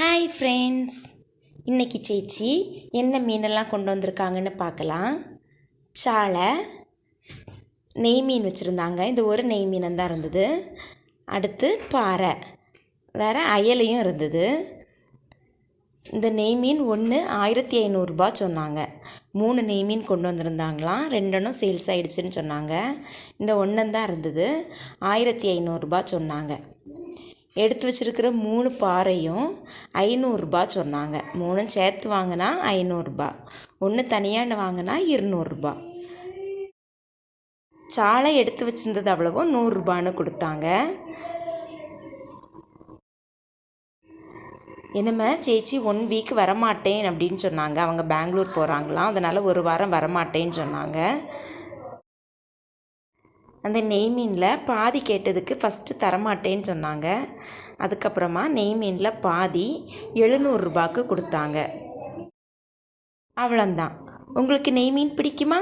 Hi friends இன்னைக்கு சேச்சி என்ன மீனெல்லாம் கொண்டு வந்திருக்காங்கன்னு பார்க்கலாம். சாலை நெய் மீன் வச்சுருந்தாங்க. இந்த ஒரு நெய் மீனம் தான் இருந்தது. அடுத்து பாறை. வேறு அயலையும் இருந்தது. இந்த நெய் மீன் ஒன்று ஆயிரத்தி ஐநூறுரூபா சொன்னாங்க. மூணு நெய் மீன் கொண்டு வந்திருந்தாங்களாம். ரெண்டனும் சேல்ஸ் ஆகிடுச்சின்னு சொன்னாங்க. இந்த ஒன்றுந்தான் இருந்தது. ஆயிரத்தி ஐநூறுரூபா சொன்னாங்க. எடுத்து வச்சிருக்கிற மூணு பாறையும் ஐநூறுரூபா சொன்னாங்க. மூணும் சேர்த்து வாங்கினா ஐநூறுரூபா ஒன்று தனியான்னு வாங்கினா இருநூறுபா. சாலை எடுத்து வச்சுருந்தது அவ்வளவும் நூறுரூபான்னு கொடுத்தாங்க. என்னம்மா சேச்சி ஒன் வீக் வரமாட்டேன் அப்படின்னு சொன்னாங்க. அவங்க பெங்களூர் போகிறாங்களாம் அதனால் ஒரு வாரம் வரமாட்டேன்னு சொன்னாங்க. அந்த நெய் மீனில் பாதி கேட்டதுக்கு ஃபஸ்ட்டு தரமாட்டேன்னு சொன்னாங்க. அதுக்கப்புறமா நெய் மீனில் பாதி எழுநூறுரூபாக்கு கொடுத்தாங்க. அவ்வளோந்தான் உங்களுக்கு நெய் மீன் பிடிக்குமா?